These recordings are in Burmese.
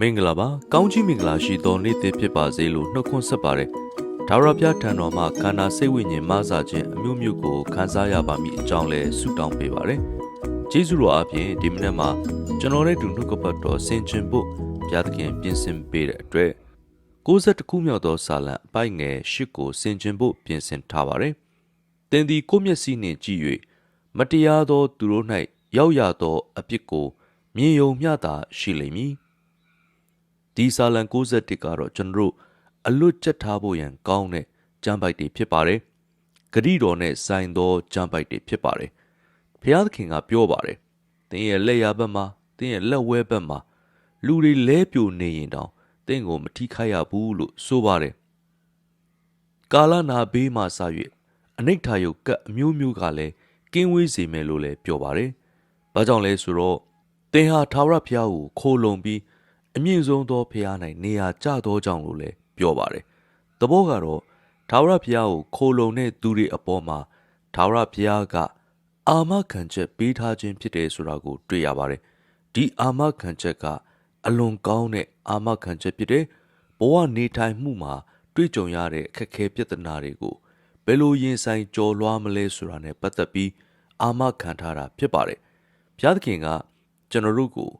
မင်္ဂလာပါကောင်းချီးမင်္ဂလာရှိသောနေ့သစ်ဖြစ်ပါစေလို့နှုတ်ခွန်းဆက်ပါတယ်ဒါဝရပြထံတော်မှာခန္ဓာစိတ်ဝိညာဉ်မဆာခြင်းအမျိုးမျိုးကိုခံစားရပါမည်အကြောင်းလဲဆုတောင်းပေးပါတယ်ကျေးဇူးတော်အပြင်ဒီမနေ့မှာကျွန်တော်ရဲ့ဒုနှုတ်ကပတ်တော်ဆင်ခြင်ဖို့ဘုရားသခင်ပြင်ဆင်ပေးတဲ့အတွက်62ခုမြောက်သောစာလံအပိုက်ငယ်၈ကိုဆင်ခြင်ဖို့ပြင်ဆင်ထားပါတယ်သင်သည်ကိုယ့်မျက်စိနှင့်ကြည့်၍မတရားသောသူတို့၌ရောက်ရသောအပြစ်ကိုမြင်ယုံမျှသာရှိလိမ့်မည် ဒီစာလံ61ကတော့ကျွန်တော်တို့အလွတ်ချက်ထားဖို့ရန်ကောင်းတဲ့ကျမ်းပိုက်တွေဖြစ်ပါတယ်ဂရိတော်နဲ့ဆိုင်သောကျမ်းပိုက်တွေဖြစ်ပါတယ်ဘုရားသခင်ကပြောပါတယ်သင်ရဲ့လက်ရဘက်မှာသင်ရဲ့လက်ဝဲဘက်မှာလူတွေလဲပြိုနေရင်တောင်သင်ကိုမထိခိုက်ရဘူးလို့ဆိုပါတယ်ကာလနာဘေးမှစ၍အနိဋ္ဌာယုတ်ကတ်အမျိုးမျိုးကလည်းကင်းဝေးစေမယ်လို့လည်းပြောပါတယ်။ဘာကြောင့်လဲဆိုတော့သင်ဟာထာဝရဘုရားကိုခိုးလုံပြီး အမြင့်ဆုံးသောဘုရား၌နေရာကျသောကြောင့်လို့လည်းပြောပါတယ်။သဘောကတော့ထာဝရဘုရားကိုခိုးလုံတဲ့သူတွေအပေါ်မှာထာဝရဘုရားက အာမခံချက်ပေးထားခြင်းဖြစ်တယ်ဆိုတာကို တွေ့ရပါတယ်။ဒီအာမခံချက်ကအလွန်ကောင်းတဲ့အာမခံချက်ဖြစ်တဲ့ဘဝနေထိုင်မှုမှာ တွေ့ကြုံရတဲ့အခက်အခဲပြဿနာတွေကိုဘယ်လိုရင်ဆိုင်ကျော်လွှားမလဲဆိုတာနဲ့ပတ်သက်ပြီးအာမခံထားတာဖြစ်ပါတယ်။ဘုရားသခင်ကကျွန်တော်တို့ကို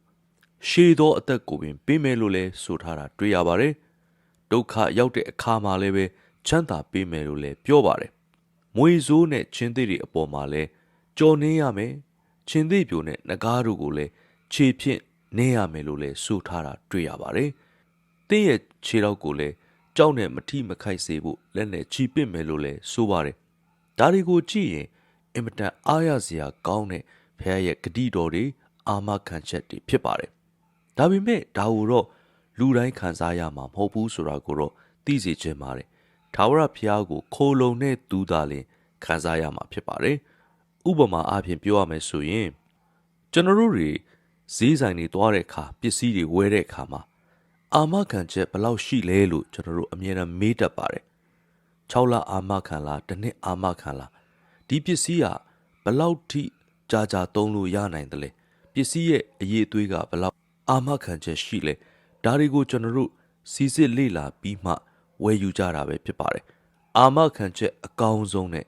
ရှေးသောအသက်ကိုပင်ပေးမယ်လို့လဲဆိုထားတာတွေ့ရပါတယ်။ဒုက္ခရောက်တဲ့အခါမှာလည်းပဲချမ်းသာပေးမယ်လို့လဲပြောပါတယ်။မွေဆိုးနဲ့ချင်းသေးတွေအပေါ်မှာလဲကြော်နှင်းရမယ်။ချင်းသေးပြိုနဲ့ငကားတို့ကိုလည်းခြေဖြင့်နင်းရမယ်လို့လဲဆိုထားတာတွေ့ရပါတယ်။တင်းရဲ့ခြေတော့ကိုလည်းကြောက်နဲ့မထိမခိုက်စေဖို့လက်နဲ့ချီပင့်မယ်လို့လဲဆိုပါတယ်။ဒါတွေကိုကြည့်ရင်အင်မတန်အားရစရာကောင်းတဲ့ဖခင်ရဲ့ဂတိတော်တွေအာမခံချက်တွေဖြစ်ပါတယ်။ ဒါပေမဲ့ဒါကိုတော့လူတိုင်းခံစားရမှာမဟုတ်ဘူးဆိုတာကိုတော့သိစေချင်ပါတယ်။ထာဝရဘုရားကိုခိုလုံတဲ့သူသားလင်ခံစားရမှာဖြစ်ပါတယ်။ဥပမာအားဖြင့်ပြောရမယ်ဆိုရင်ကျွန်တော်တို့တွေဈေးဆိုင်တွေသွားတဲ့အခါပစ္စည်းတွေဝယ်တဲ့အခါမှာအာမခံချက်ဘယ်လောက်ရှိလဲလို့ကျွန်တော်တို့အမြဲတမ်းမေးတတ်ပါတယ်။6လအာမခံလားတစ်နှစ်အာမခံလားဒီပစ္စည်းကဘယ်လောက်ထိကြာကြာသုံးလို့ရနိုင်တယ်လဲပစ္စည်းရဲ့အရေးအသွေးကဘယ်လောက် အာမခံချက်ရှိလဲဒါတွေကိုကျွန်တော်တို့စီစစ်လေ့လာပြီးမှဝယ်ယူကြတာပဲဖြစ်ပါတယ်။အာမခံချက်အကောင်းဆုံးနဲ့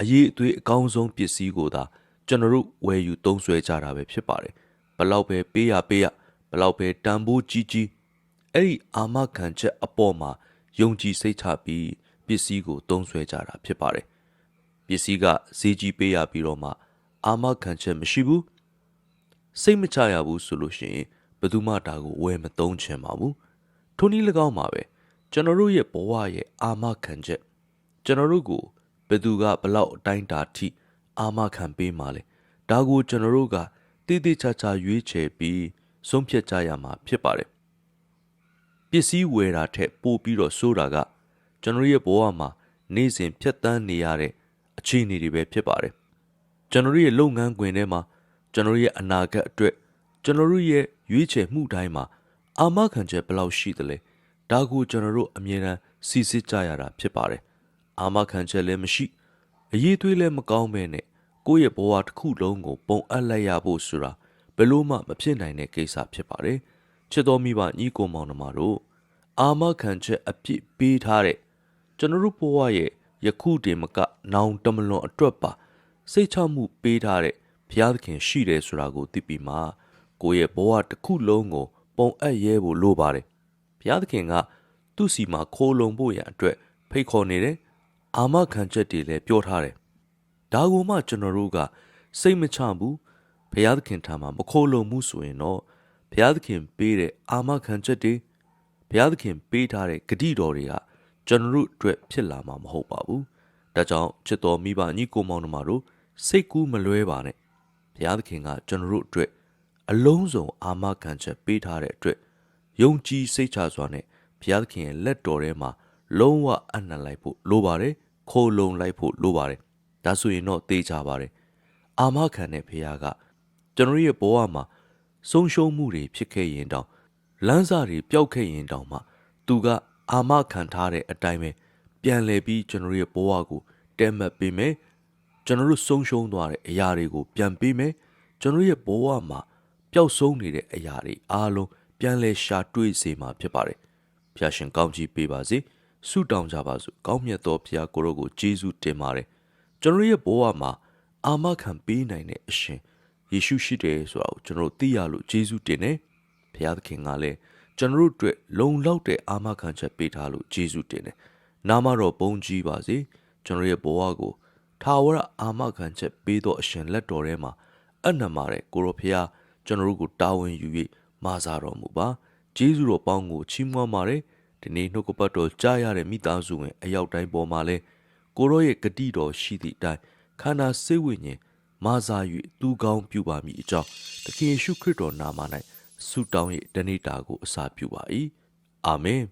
အရေးအသွေးအကောင်းဆုံးပစ္စည်းကိုသာကျွန်တော်တို့ဝယ်ယူသုံးစွဲကြတာပဲဖြစ်ပါတယ်။ဘယ်လောက်ပဲပေးရပေးရဘယ်လောက်ပဲတန်ဖိုးကြီးကြီးအဲ့ဒီအာမခံချက်အပေါ်မှာယုံကြည်စိတ်ချပြီးပစ္စည်းကိုသုံးစွဲကြတာဖြစ်ပါတယ်။ပစ္စည်းကဈေးကြီးပေးရပြီးတော့မှအာမခံချက်မရှိဘူးစိတ်မချရဘူးဆိုလို့ရှိရင် ဘယ်သူမှဒါကိုဝယ်မသုံးချင်ပါဘူး။ထိုနည်း၎င်းပါပဲကျွန်တော်တို့ရဲ့ဘဝရဲ့အာမခံချက်ကျွန်တော်တို့ကိုဘယ်သူကဘလောက်အတိုင်းတာထိအာမခံပေးမှလဲဒါကိုကျွန်တော်တို့ကတည်တည်ချာချာရွေးချယ်ပြီးဆုံးဖြတ်ကြရမှာဖြစ်ပါတယ်ပစ္စည်းဝယ်တာထက်ပိုပြီးတော့စိုးတာကကျွန်တော်ရဲ့ဘဝမှာနေ့စဉ်ဖြတ်တန်းနေရတဲ့အခြေအနေတွေပဲဖြစ်ပါတယ်ကျွန်တော်ရဲ့လုပ်ငန်းခွင်ထဲမှာကျွန်တော်ရဲ့အနာဂတ်အတွက်ကျွန်တော်ရဲ့ ရွေးချယ်မှုတိုင်းမှာအာမခံချက်ဘယ်လောက်ရှိသလဲဒါကိုကျွန်တော်တို့အမြဲတမ်းစီစစ်ကြရတာဖြစ်ပါတယ်အာမခံချက်လည်းမရှိအရေးသွေးလည်းမကောင်းပဲနဲ့ကိုယ့်ရဲ့ဘဝတစ်ခုလုံးကိုပုံအပ်လိုက်ရဖို့ဆိုတာဘယ်လို့မှမဖြစ်နိုင်တဲ့ကိစ္စဖြစ်ပါတယ်ချစ်တော်မိဘညီကိုမောင်နှမတို့အာမခံချက်အပြည့်ပေးထားတဲ့ကျွန်တော်တို့ဘဝရဲ့ယခုတင်မက နောင်တမလွန်အတွက်ပါစိတ်ချမှုပေးထားတဲ့ဘုရားသခင်ရှိတယ်ဆိုတာကိုသိပြီးမှ ကိုယ့်ရဲ့ဘဝတစ်ခုလုံးကို ပုံအပ်ရဲဖို့လိုပါတယ်ဘုရားသခင်ကသူ့စီမှာခိုးလုံဖို့ရန်အတွက်ဖိတ်ခေါ်နေတယ်အာမခံချက်တွေလည်းပြောထားတယ်ဒါကိုမှကျွန်တော်တို့ကစိတ်မချဘူးဘုရားသခင်ထံမှာမခိုးလုံမှုဆိုရင်တော့ဘုရားသခင်ပေးတဲ့အာမခံချက်တွေဘုရားသခင်ပေးထားတဲ့ဂတိတော်တွေကကျွန်တော်တို့အတွက်ဖြစ်လာမှာမဟုတ်ပါဘူး။ဒါကြောင့်ချစ်တော်မိဘညီကိုမောင်နှမတို့စိတ်ကူးမလွဲပါနဲ့။ဘုရားသခင်ကကျွန်တော်တို့အတွက် အလုံးစုံအာမခံချက်ပေးထားတဲ့အတွက်ယုံကြည်စိတ်ချစွာနဲ့ဘုရားသခင်ရဲ့လက်တော်ထဲမှာလုံးဝအနံ့လိုက်ဖို့လိုပါတယ်။ခိုးလုံလိုက်ဖို့လိုပါတယ်။ဒါဆိုရင်တော့သိကြပါတယ်။အာမခံတဲ့ဘုရားကကျွန်တော်ရဲ့ဘဝမှာဆုံးရှုံးမှုတွေဖြစ်ခဲ့ရင်တောင်လမ်းစာတွေပျောက်ခဲ့ရင်တောင်မှသူကအာမခံထားတဲ့အတိုင်းပဲပြန်လည်ပြီးကျွန်တော်ရဲ့ဘဝကိုတဲမှတ်ပေးမယ်ကျွန်တော်တို့ဆုံးရှုံးသွားတဲ့အရာတွေကိုပြန်ပေးမယ်ကျွန်တော်ရဲ့ဘဝမှာ ပျောက်ဆုံးနေတဲ့အရာတွေအားလုံးပြန်လဲရှာတွေ့စေမှာဖြစ်ပါတယ်။ဖျာရှင်ကောင်းကြီးပေးပါစေ။ဆုတောင်းကြပါစို့။ကောင်းမြတ်သောဖျာကိုရောကိုကျေးဇူးတင်ပါတယ်။ကျွန်တော်ရဲ့ဘဝမှာအာမခံပေးနိုင်တဲ့အရှင်ယေရှုရှိတယ်ဆိုတာကိုကျွန်တော်တို့သိရလို့ကျေးဇူးတင်တယ်။ဖျာသခင်ကလည်းကျွန်တော်တို့အတွက်လုံလောက်တဲ့အာမခံချက်ပေးထားလို့ကျေးဇူးတင်တယ်။နာမတော်ဘုန်းကြီးပါစေ။ကျွန်တော်ရဲ့ဘဝကိုထာဝရအာမခံချက်ပေးသောအရှင်လက်တော်ထဲမှာအနံ့မာတဲ့ကိုရောဖျား ကျွန်တော်တို့ကိုတာဝန်ယူ၍မာစားတော်မူပါဂျေဇုတော်ပေါင်းကိုချီးမွမ်းပါတယ်ဒီနေ့နှုတ်ကပတ်တော်ကြားရတဲ့မိသားစုဝင်အရောက်တိုင်းပေါ်မှာလဲကိုရောရဲ့ဂတိတော်ရှိသည့်အတိုင်းခန္ဓာစိတ်ဝိညာဉ်မာစား၍သူကောင်းပြုပါမည်အကြောင်းသခင်ယေရှုခရစ်တော်နာမ၌ဆုတောင်း၍တနေ့တာကိုအစာပြုပါ၏အာမင်